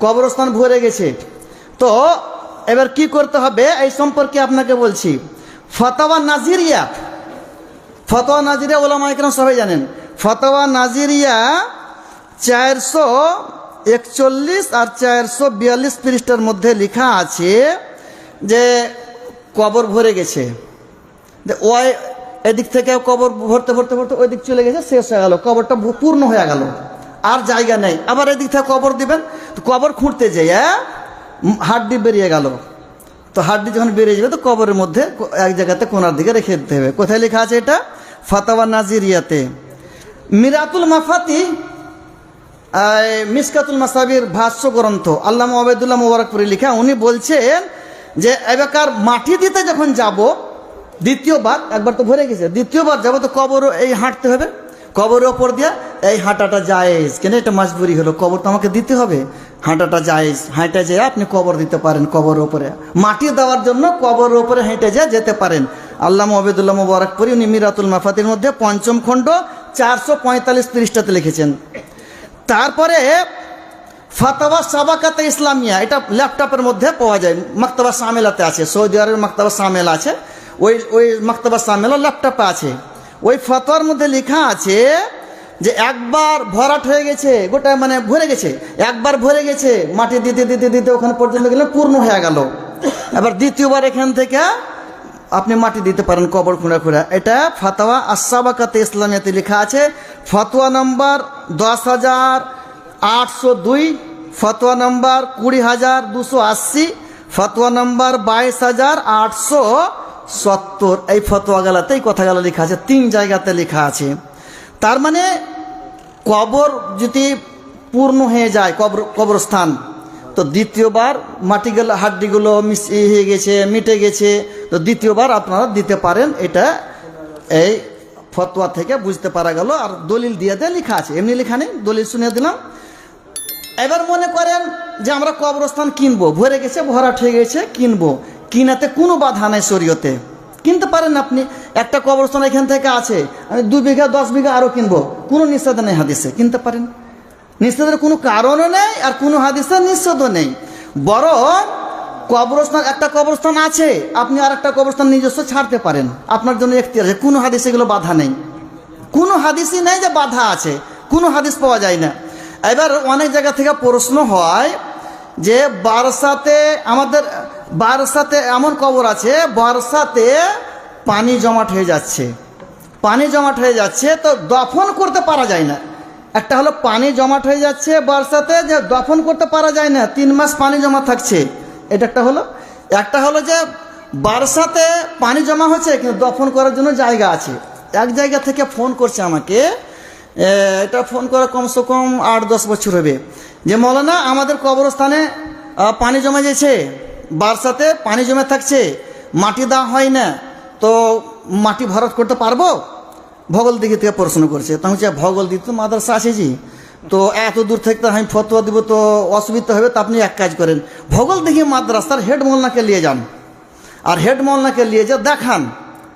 কবরস্থান ভরে গেছে। তো এবার কি করতে হবে? এই সম্পর্কে আপনাকে বলছি। ফতোয়া নাজিরিয়া। ফতোয়া নাজিরিয়া ওলামা একরাম সবাই জানেন। ফতোয়া নাজিরিয়া চারশো একচল্লিশ আর চারশো বিয়াল্লিশ পৃষ্ঠার মধ্যে লেখা আছে যে কবর ভরে গেছে। ওই এদিক থেকে কবর ভরতে ভরতে ভরতে ওই দিক চলে গেছে, শেষ হয়ে গেল। কবরটা পূর্ণ হয়ে গেল। আর জায়গা নেই। আবার এদিক থেকে কবর দিবেন। তো কবর খুঁড়তে যেয়ে হাড্ডি বেরিয়ে গেল। তো হাড্ডি যখন বেরিয়ে যাবে, তো কবরের মধ্যে এক জায়গাতে কোনার দিকে রেখে দিতে হবে। কোথায় লেখা আছে এটা? ফাতাওয়া নাজিরিয়াতে। মিরাতুল মাফাতি মিসকাতুল মাসাবির ভাষ্য গ্রন্থ আল্লাহ ওবেদুল্লাহ মুবারকপুরি লিখা, উনি বলছেন যে এবারকার মাটি দিতে যখন যাব, দ্বিতীয়বার, একবার তো ভরে গেছে, দ্বিতীয়বার যাব, তো কবর এই হাঁটতে হবে। কবরের ওপর দিয়া এই হাঁটাটা জায়েজ। কেন? এটা মাজবুরি হলো। কবর তো আমাকে দিতে হবে। হাঁটাটা জায়েজ হাঁটা যেয়ে আপনি কবর দিতে পারেন কবরের ওপরে মাটি দেওয়ার জন্য কবরের ওপরে হেঁটে যেয়ে যেতে পারেন। আল্লাহ ওবেদুল্লাহ মুবারকপুরি উনি মিরাতুল মাফাতির মধ্যে পঞ্চম খণ্ড চারশো পঁয়তাল্লিশ পৃষ্ঠাতে লিখেছেন। তারপরে ফাতাওয়া সাবাকাতে ইসলামিয়া, এটা ল্যাপটপের মধ্যে পাওয়া যায়, মাক্তাবা সামেলাতে আছে, সৌদি আরবের মাক্তাবা সামেলা আছে, ওই ওই মাক্তাবা সামেলা ল্যাপটপে আছে। ওই ফতোয়ার মধ্যে লেখা আছে যে একবার ভরাট হয়ে গেছে, গোটা মানে ভরে গেছে, একবার ভরে গেছে, মাটি দিতে দিতে দিতে ওখানে পর্যন্ত গেলে পূর্ণ হয়ে গেল। এবার দ্বিতীয়বার এখান থেকে আপনি মাটি দিতে পারেন কবর খুঁড়া খুঁড়া। এটা ফাতাওয়া আসাবাকাতে ইসলামিয়াতে লেখা আছে, ফতোয়া নম্বর দশ হাজার আটশো দুই, ফতোয়া নম্বর কুড়ি হাজার দুশো আশি, ফতোয়া নম্বর বাইশ হাজার আটশো সত্তর। এই ফতোয়াগালাতে এই কথাগুলো লেখা আছে, তিন জায়গাতে লেখা আছে। তার মানে কবর যদি পূর্ণ হয়ে যায়, কবর, কবরস্থান, তো দ্বিতীয়বার মাটিগুলো হাড্ডিগুলো মিশ ই হয়ে গেছে, মিটে গেছে, তো দ্বিতীয়বার আপনারা দিতে পারেন, এটা এই ফতোয়া থেকে বুঝতে পারা গেল, আর দলিল দিয়ে দিয়ে লেখা আছে। এমনি লেখা নেই, দলিল শুনে দিলাম। এবার মনে করেন যে আমরা কবরস্থান কিনবো, ভরে গেছে, ভরাট হয়ে গেছে, কিনবো। কিনাতে কোনো বাধা নাই শরীয়তে। কিনতে পারেন আপনি। একটা কবরস্থান এখান থেকে আছে, আমি দু বিঘা, দশ বিঘা আরও কিনবো। কোনো নিষেধ নেই হাদিসে, কিনতে পারেন। নিষেধের কোনো কারণও নেই আর কোনো হাদিসে নিষেধও নেই। বরং কবরস্থান, একটা কবরস্থান আছে, আপনি আর একটা কবরস্থান নিজস্ব ছাড়তে পারেন। আপনার জন্য একটি আছে। কোনো হাদিসে এগুলো বাধা নেই। কোনো হাদিসই নেই যে বাধা আছে। কোনো হাদিস পাওয়া যায় না। এবার অনেক জায়গা থেকে প্রশ্ন হয় যে, বারসাতে আমাদের বারসাতে এমন কবর আছে বর্ষাতে পানি জমাট হয়ে যাচ্ছে। পানি জমাট হয়ে যাচ্ছে, তো দফন করতে পারা যায় না। একটা হলো পানি জমাট হয়ে যাচ্ছে বর্ষাতে যে দফন করতে পারা যায় না, তিন মাস পানি জমা থাকছে। এটা একটা হলো। একটা হলো যে বারসাতে পানি জমা হচ্ছে, কিন্তু দফন করার জন্য জায়গা আছে। এক জায়গা থেকে ফোন করছে আমাকে এটা ফোন করা কমসে কম আট দশ বছর হবে। যে, মৌলানা, আমাদের কবরস্থানে পানি জমা যেছে বারসাতে পানি জমে থাকছে, মাটি দেওয়া হয় না, তো মাটি ভরাট করতে পারব? ভগল দিকে থেকে প্রশ্ন করছে। তখন হচ্ছে ভগল দিকে তো মাদ্রাসা আছে তো এত দূর থেকে আমি ফতোয়া দিব, তো অসুবিধা হবে, তো আপনি এক কাজ করেন। ভগল দিকে মাদ্রাসার হেড মোল্লাকে নিয়ে যান। আর হেড মোল্লাকে নিয়ে যা দেখান,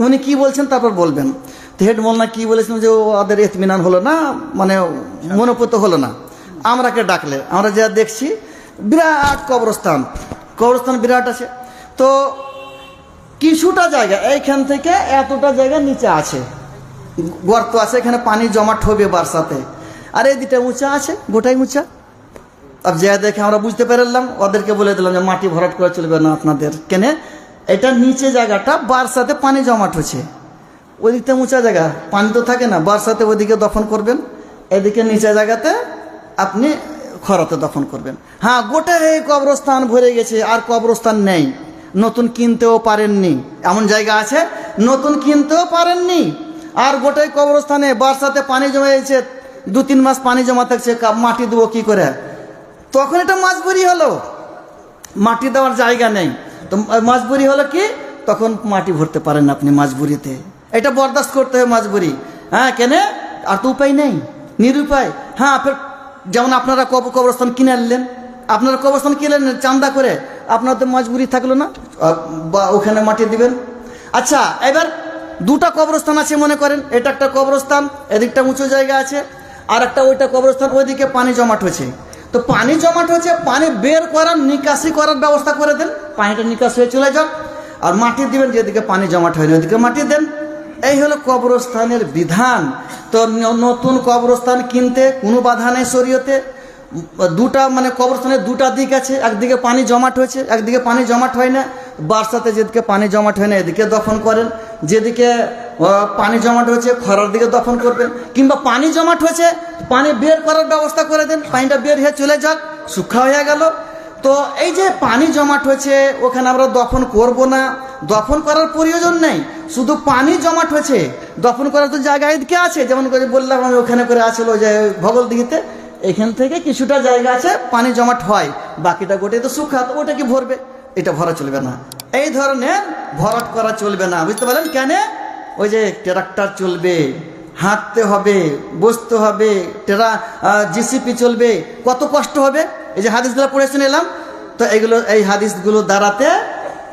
উনি কি বলছেন তারপর বলবেন। তো হেড মোল্লা কি বলেছেন যে ওদের এতমিনান হলো না মানে মনোপুত হলো না। আমরাকে ডাকলে, আমরা যা দেখছি, বিরাট কবরস্থান। কবরস্থান বিরাট আছে। তো কিছুটা জায়গা, এইখান থেকে এতটা জায়গা নিচে আছে। গর্ত আছে, এখানে পানি জমাট হবে বারসাতে। আর এই দুটা উঁচা আছে, গোটাই উঁচা। আর যা দেখে আমরা বুঝতে পারলাম, ওদেরকে বলে দিলাম যে মাটি ভরাট করা চলবে না আপনাদের। কেনে? এটা নিচে জায়গাটা বারসাতে পানি জমাট হচ্ছে ওইদিকটা উঁচা জায়গা, পানি তো থাকে না, বারসাতে ওইদিকে দফন করবেন। এদিকে নিচে জায়গাতে আপনি খরাতে দফন করবেন। হ্যাঁ গোটা এই কবরস্থান ভরে গেছে, আর কবরস্থান নেই। নতুন কিনতেও পারেননি। এমন জায়গা আছে? নতুন কিনতেও পারেননি। আর গোটাই কবরস্থানে বর্ষাতে পানি জমে গেছে, দু তিন মাস পানি জমা থাকছে মাটি দেবো কি করে? তখন এটা মাজবুরি হলো। মাটি দেওয়ার জায়গা নেই। তো মাজবুরি হলো কি? তখন মাটি ভরতে পারেন আপনি মাজবুরিতে এটা বরদাস্ত করতে হবে মাজবুরি হ্যাঁ কেন? আর তো উপায় নেই। নিরুপায়। হ্যাঁ ফের যেমন আপনারা কব কবরস্থান কিনে আনলেন, আপনারা কবরস্থান কিনলেন চান্দা করে আপনার তো মাজবুরি থাকল না? বা ওখানে মাটি দিবেন? আচ্ছা এবার দুটা কবরস্থান আছে মনে করেন, এটা একটা কবরস্থান, এদিকটা উঁচু জায়গা আছে, আর একটা ওইটা কবরস্থান ওইদিকে পানি জমাট হয়েছে। তো পানি জমাট হয়েছে, পানি বের করার, নিকাশি করার ব্যবস্থা করে দেন, পানিটা নিকাশ হয়ে চলে যাক, আর মাটি দিবেন যেদিকে পানি জমাট হয়নি, ওইদিকে মাটি দেন। এই হলো কবরস্থানের বিধান। তো নতুন কবরস্থান কিনতে কোনো বাধা নেই শরীয়তে। দুটা মানে কবরস্থানের দুটা দিক আছে। একদিকে পানি জমাট হয়েছে, একদিকে পানি জমাট হয় না। বার্সাতে যেদিকে পানি জমাট হয় না, এদিকে দফন করেন। যেদিকে পানি জমাট হয়েছে, খরার দিকে দফন করবেন। কিংবা পানি জমাট হয়েছে, পানি বের করার ব্যবস্থা করে দেন, পানিটা বের হয়ে চলে যাক শুক্ষা হয়ে গেল। তো এই যে পানি জমাট হয়েছে, ওখানে আমরা দফন করব না। দফন করার প্রয়োজন নেই। শুধু পানি জমাট হয়েছে। দফন করার তো জায়গা এদিকে আছে। যেমন করে বললাম আমি ওখানে করে আছিল যে ভগল দিঘিতে। এখান থেকে কিছুটা জায়গা আছে, পানি জমাট হয়। বাকিটা গোটে তো শুকা, তো ওটা কি ভরবে? এটা ভরা চলবে না। এই ধরনের ভরাট করা চলবে না। বুঝতে পারলেন কেন? ওই যে ট্রাক্টর চলবে, হাঁটতে হবে, বসতে হবে, টেরা জিসিপি চলবে। কত কষ্ট হবে? এই যে হাদিসগুলো পড়ে শুনে এলাম। তো এইগুলো এই হাদিসগুলো দ্বারাতে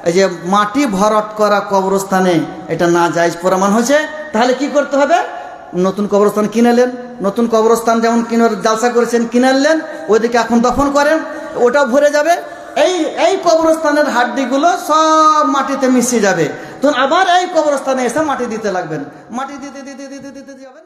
এই যে মাটি ভরাট করা কবরস্থানে এটা না জায়জ প্রমাণ হয়েছে, তাহলে কি করতে হবে? নতুন কবরস্থান কিনেলেন নতুন কবরস্থান যেমন কিনার জালসা করেছেন কিনালেন ওইদিকে এখন দফন করেন, ওটাও ভরে যাবে। এই এই কবরস্থানের হাড্ডিগুলো সব মাটিতে মিশে যাবে। তখন আবার এই কবরস্থানে এসে মাটি দিতে লাগবেন। মাটি দিতে দিতে দিতে দিতে যাবেন।